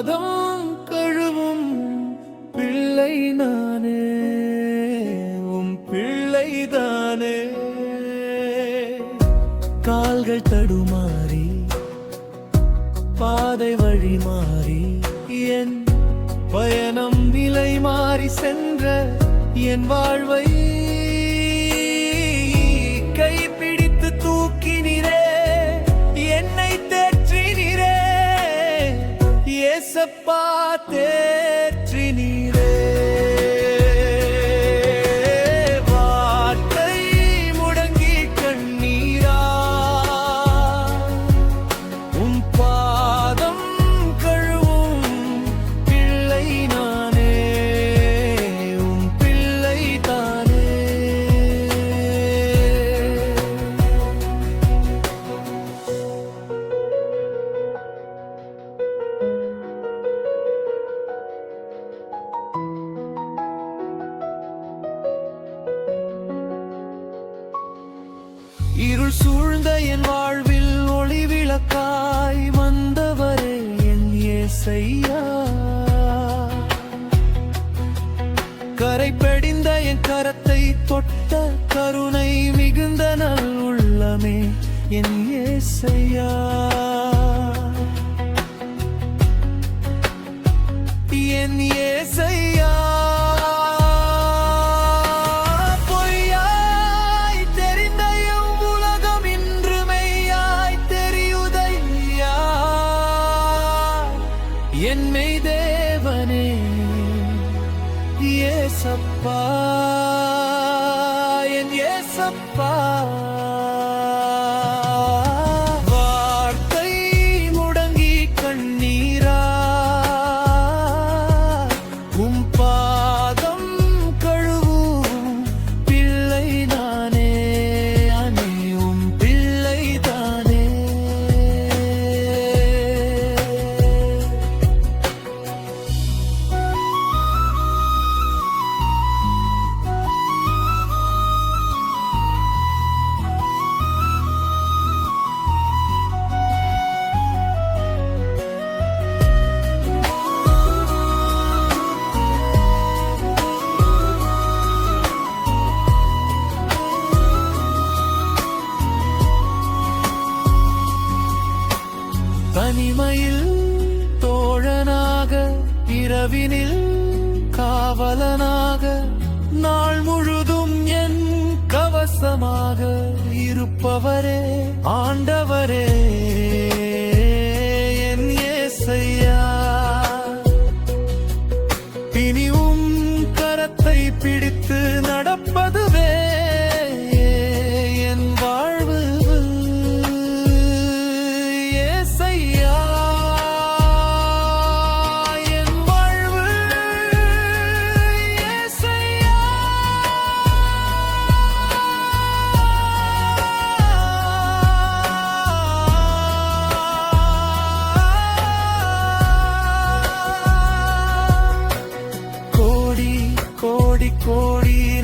பாதம் கழுவும் பிள்ளை நானே உம் பிள்ளை தானே. கால்கள் தடுமாறி பாதை வழி மாறி என் பயணம் நிலை மாறி சென்ற என் வாழ்வை ஏசப்பா இருள் சூழ்ந்த என் வாழ்வில் ஒளி விளக்காய் வந்தவரே என் ஏசையா. கரை படிந்த என் கரத்தை தொட்ட கருணை மிகுந்த நல் உள்ளமே என் ஏசையா. என் ஏசையா. என்னை தேவனே ஏசப்பா என் ஏசப்பா. தனிமையில் தோழனாக இரவினில் காவலனாக நாள் முழுதும் என் கவசமாக இருப்பவரே ஆண்டவரே. കോടി കോടി